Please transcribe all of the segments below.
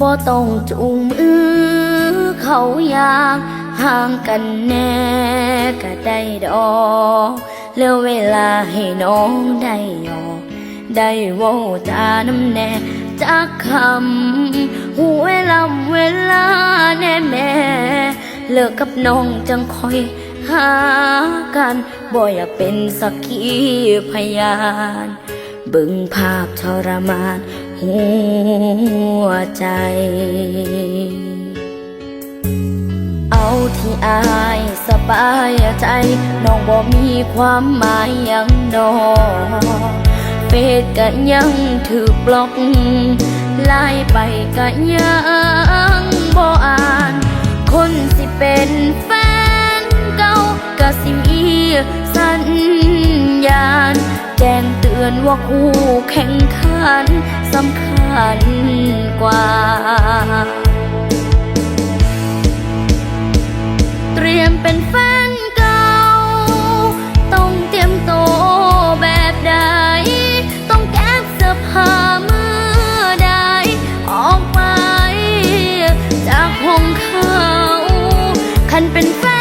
บ่ต้องจูงมือเขาอยางห่างกันแน่ก็ได้ดอกแล้วเวลาให้น้องได้ยอได้ว่าจาน้ำแน่จากคำหูเวลาเวลาแน่แม่เลิกกับน้องจังคอยหากันบ่อยากเป็นสักขีพยานบึงภาพทรมาน หัวใจ เอาที่อายสบายใจ น้องบ่มีความหมายยังดอกเฟซก็ยังถือบล็อกไล่ไปก็ยังบ่อาย อนว่าคู่แข่งขันสำคัญกว่า เตรียมเป็นแฟนเก่า ต้องเตรียมโตแบบใด ต้องแก็บเสื้อผ้าเมื่อใด ออกไป จากห้องเขา คันเป็นแฟน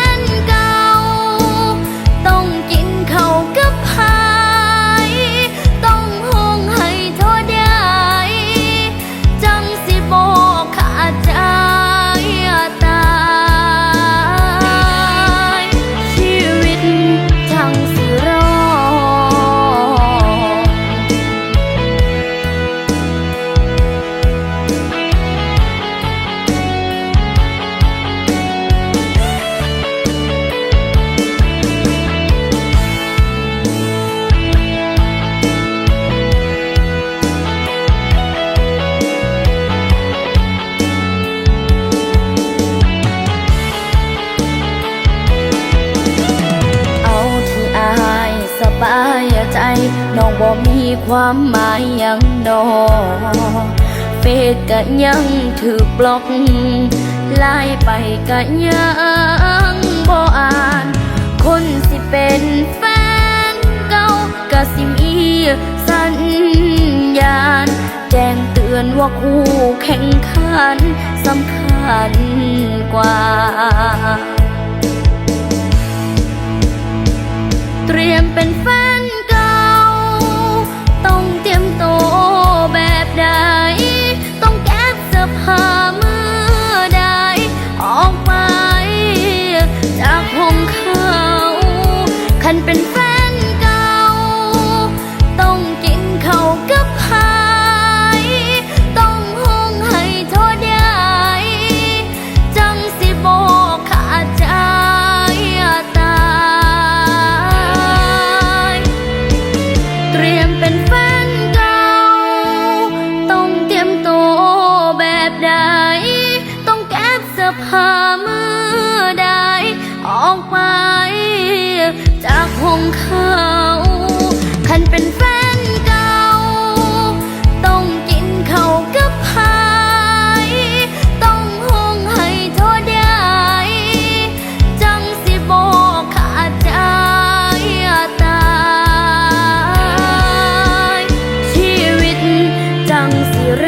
บ่มีความหมายยังดอเฟซก็ยังถูกบล็อกไล่ไปก็ยังบ่อ่าน คนสิเป็นแฟนเก่าก็สิมีสัญญาณ แจ้งเตือนว่าคู่แข่งขันสำคัญกว่าเตรียมเป็นแฟน รียมเป็นแฟนเก่า ต้องเตรียมโตวแบบใด ต้องเก็บเสื้อผ้าเมื่อใด ออกไป จากห้องเขา คันเป็นแฟน corazón